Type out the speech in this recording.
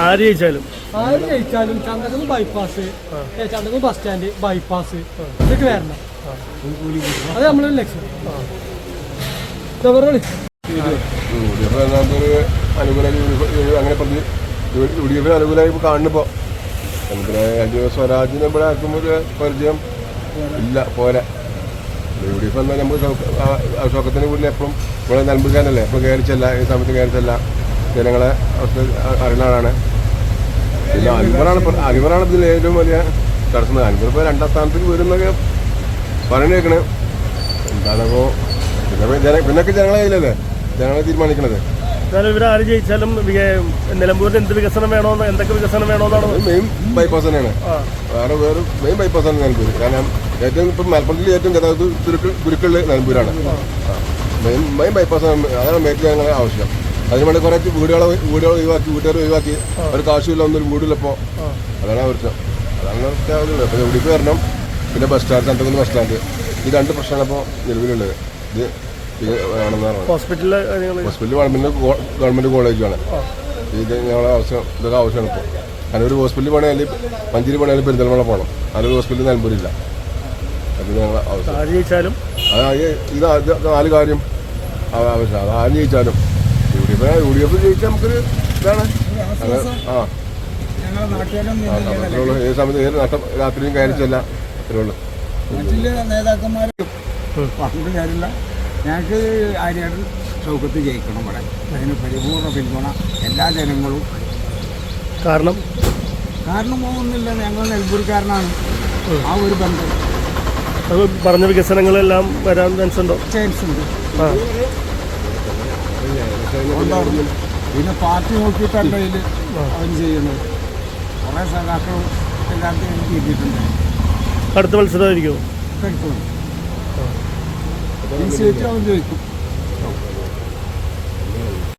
ആര് ജയിച്ചാലും ആര് ജയിച്ചാലും Chanthakunnu bypass Chanthakunnu bus stand bypass ഇതൊക്കെ വരണം അത് നമ്മളൊരു ലക്ഷ്യം അങ്ങനെ പറഞ്ഞ് യു ഡി എഫിന് അനുകൂലമായി ഇപ്പോൾ കാണുന്നിപ്പോൾ നമ്മളെ എൽ സ്വരാജിനെ ഇവിടെ ഒരു പരിചയം ഇല്ല പോരാ യു ഡി എഫ് എന്നാൽ നമുക്ക് അശോകത്തിന് കൂടുതൽ എപ്പോഴും ഇവിടെ നൽകുകാനല്ലേ എപ്പോഴും കയറിച്ചല്ല ഈ സമയത്ത് കയറിച്ചല്ല ജനങ്ങളെ അവസ്ഥ അറിയുന്ന ആളാണ് പിന്നെ അൻവറാണ് അൻവറാണ് ഇതിൽ ഏറ്റവും വലിയ തടസ്സം അൻവർ ഇപ്പോൾ രണ്ടാം സ്ഥാനത്തേക്ക് വരുന്നൊക്കെ പറഞ്ഞു കേൾക്കണേ എന്താണപ്പോൾ പിന്നെ പിന്നൊക്കെ ജനങ്ങളെ കയ്യിലല്ലേ? ജനങ്ങളെ തീരുമാനിക്കണത്. എന്നാലും ഇവർ ആര് ജയിച്ചാലും വിക- നിലമ്പൂരിന് എന്ത് വികസനം എന്തൊക്കെ വികസനം വേണോന്നാണ് മെയിൻ ബൈപ്പാസ് തന്നെയാണ്. ആ. വേറെ വേറെ മെയിൻ ബൈപ്പാസ് ആണ് നിലമ്പൂർ കാരണം ഏറ്റവും ഇപ്പം ഏറ്റവും ഗതാഗത നിലമ്പൂരാണ്. മെയിൻ മെയിൻ ബൈപ്പാസ് അതാണ് മേറ്റ് ഞങ്ങളുടെ ആവശ്യം. അതിന് വേണ്ടി കുറേ വീടുകളെ വീടുകൾ ഒഴിവാക്കി വീട്ടുകാർ ഒഴിവാക്കി. ഒരു കാശുമില്ല ഒന്നൊരു വീടില്ലപ്പോൾ അതാണ് പ്രശ്നം. അതാണ് പ്രശ്നം അപ്പോൾ ഇവിടേക്ക് വരണം? പിന്നെ ബസ് സ്റ്റാൻഡ് രണ്ടുമൂന്ന് ബസ് സ്റ്റാൻഡ്. ഈ രണ്ട് പ്രശ്നമാണ് ഇപ്പോൾ നിലവിലുള്ളത്. ഇത് ഹോസ്പിറ്റലിൽ വേണമെന്ന് പറഞ്ഞു ഹോസ്പിറ്റലിലെ ഹോസ്പിറ്റൽ വേണം. പിന്നെ ഗോ- ഗവൺമെന്റ് കോളേജാണ് ഇത് ഞങ്ങളുടെ ആവശ്യം ഇതൊക്കെ ആവശ്യമാണ് ഇപ്പോൾ കാരണം ഒരു ഹോസ്പിറ്റലിൽ പണിയാലും മഞ്ചേരി പണിയാലും പെരിന്തൽമണ്ണ പോകണം ഒരു ഹോസ്പിറ്റൽ നിലമ്പൂരില്ല. അത് ഞങ്ങളുടെ ആവശ്യം. ഇത് നാല് കാര്യം. ആവശ്യം. അത് ആര് ജയിച്ചാലും. U D F U D F ജയിച്ചാൽ നമുക്കൊരു ഇതാണ് ആ. ഞങ്ങളെ നാട്ടുകാരും ആ, അത്രേ ഏത് സമയത്ത് ഏത് രാത്രിയും കാര്യച്ചല്ല അത്രേ ഉള്ളൂ. മറ്റുള്ള നേതാക്കന്മാർ പറഞ്ഞിട്ട് കാര്യമില്ല. ഞങ്ങൾക്ക് ആര്യാടൻ ചൗക്കത്ത് ജയിക്കണം ഇവിടെ. അതിന് പരിപൂർണ പിന്തുണ എല്ലാ ജനങ്ങളും. കാരണം? കാരണം ഒന്നുമില്ല. ഞങ്ങൾ നെൽപൂർക്കാരനാണ് ആ ഒരു ബന്ധം. അത് പറഞ്ഞ വികസനങ്ങളെല്ലാം വരാൻ ചാൻസ് ഉണ്ടോ? ചാൻസ് ഉണ്ട്. പിന്നെ പാർട്ടി നോക്കിയിട്ടല്ല ഇതിൽ അവൻ ചെയ്യുന്നത്. കുറേ സഖാക്കളും എല്ലാവർക്കും എനിക്ക് കിട്ടിയിട്ടുണ്ട്. അടുത്ത മത്സരമായിരിക്കും എടുത്തോളൂ. ഈ സീറ്റ് അവൻ ചോദിക്കും